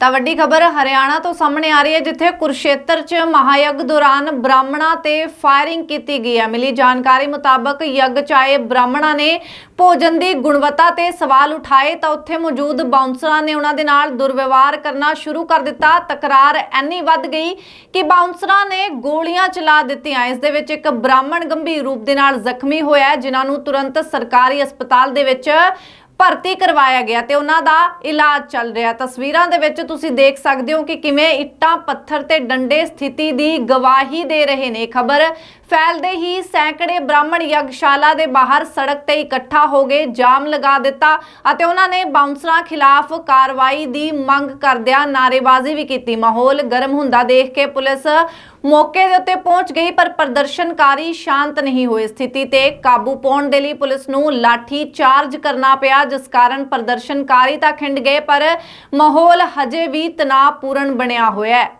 ਤਾਂ ਵੱਡੀ ਖਬਰ ਹਰਿਆਣਾ ਤੋਂ ਸਾਹਮਣੇ ਆ ਰਹੀ ਹੈ ਜਿੱਥੇ ਕੁਰਸ਼ੇਤਰ 'ਚ ਮਹਾਯਗ ਦੌਰਾਨ ਬ੍ਰਾਹਮਣਾਂ ਤੇ ਫਾਇਰਿੰਗ ਕੀਤੀ ਗਈ ਹੈ। ਮਿਲੀ ਜਾਣਕਾਰੀ ਮੁਤਾਬਕ ਯੱਗ 'ਚ ਆਏ ਬ੍ਰਾਹਮਣਾਂ ਨੇ ਭੋਜਨ ਦੀ ਗੁਣਵੱਤਾ ਤੇ ਸਵਾਲ ਉਠਾਏ ਤਾਂ ਉੱਥੇ ਮੌਜੂਦ ਬਾਉਂਸਰਾਂ ਨੇ ਉਹਨਾਂ ਦੇ ਨਾਲ ਦੁਰਵਿਵਹਾਰ ਕਰਨਾ ਸ਼ੁਰੂ ਕਰ ਦਿੱਤਾ। ਤਕਰਾਰ ਐਨੀ ਵੱਧ ਗਈ ਕਿ ਬਾਉਂਸਰਾਂ ਨੇ ਗੋਲੀਆਂ ਚਲਾ ਦਿੱਤੀਆਂ। ਇਸ ਦੇ ਵਿੱਚ ਇੱਕ ਬ੍ਰਾਹਮਣ ਗੰਭੀਰ ਰੂਪ ਦੇ ਨਾਲ ਜ਼ਖਮੀ ਹੋਇਆ ਹੈ, ਜਿਨ੍ਹਾਂ ਨੂੰ ਤੁਰੰਤ ਸਰਕਾਰੀ ਹਸਪਤਾਲ ਦੇ ਵਿੱਚ ਭਰਤੀ ਕਰਵਾਇਆ ਗਿਆ ਤੇ ਉਹਨਾਂ ਦਾ ਇਲਾਜ ਚੱਲ ਰਿਹਾ। ਤਸਵੀਰਾਂ ਦੇ ਵਿੱਚ ਤੁਸੀਂ ਦੇਖ ਸਕਦੇ ਹੋ ਕਿ ਕਿਵੇਂ ਇੱਟਾਂ, ਪੱਥਰ ਤੇ ਡੰਡੇ ਸਥਿਤੀ ਦੀ ਗਵਾਹੀ ਦੇ ਰਹੇ ਨੇ। ਖਬਰ ਫੈਲਦੇ ਹੀ ਸੈਂਕੜੇ ਬ੍ਰਾਹਮਣ ਯਗਸ਼ਾਲਾ ਦੇ ਬਾਹਰ ਸੜਕ ਤੇ ਇਕੱਠਾ ਹੋ ਗਏ, ਜਾਮ ਲਗਾ ਦਿੱਤਾ ਅਤੇ ਉਹਨਾਂ ਨੇ ਬਾਉਂਸਰਾਂ ਖਿਲਾਫ ਕਾਰਵਾਈ ਦੀ ਮੰਗ ਕਰਦਿਆਂ ਨਾਰੇਬਾਜ਼ੀ ਵੀ ਕੀਤੀ। ਮਾਹੌਲ ਗਰਮ ਹੁੰਦਾ ਦੇਖ ਕੇ ਪੁਲਿਸ ਮੌਕੇ ਦੇ ਉੱਤੇ ਪਹੁੰਚ ਗਈ, ਪਰ ਪ੍ਰਦਰਸ਼ਨਕਾਰੀ ਸ਼ਾਂਤ ਨਹੀਂ ਹੋਏ ਸਥਿਤੀ ਤੇ ਕਾਬੂ ਪਾਉਣ ਦੇ ਲਈ ਪੁਲਿਸ ਨੂੰ ਲਾਠੀ ਚਾਰਜ ਕਰਨਾ ਪਿਆ, ਜਿਸ ਕਾਰਨ ਪ੍ਰਦਰਸ਼ਨਕਾਰੀ ਤਾਂ ਖਿੰਡ ਗਏ, ਪਰ ਮਾਹੌਲ ਹਜੇ ਵੀ ਤਣਾਅਪੂਰਨ ਬਣਿਆ ਹੋਇਆ ਹੈ।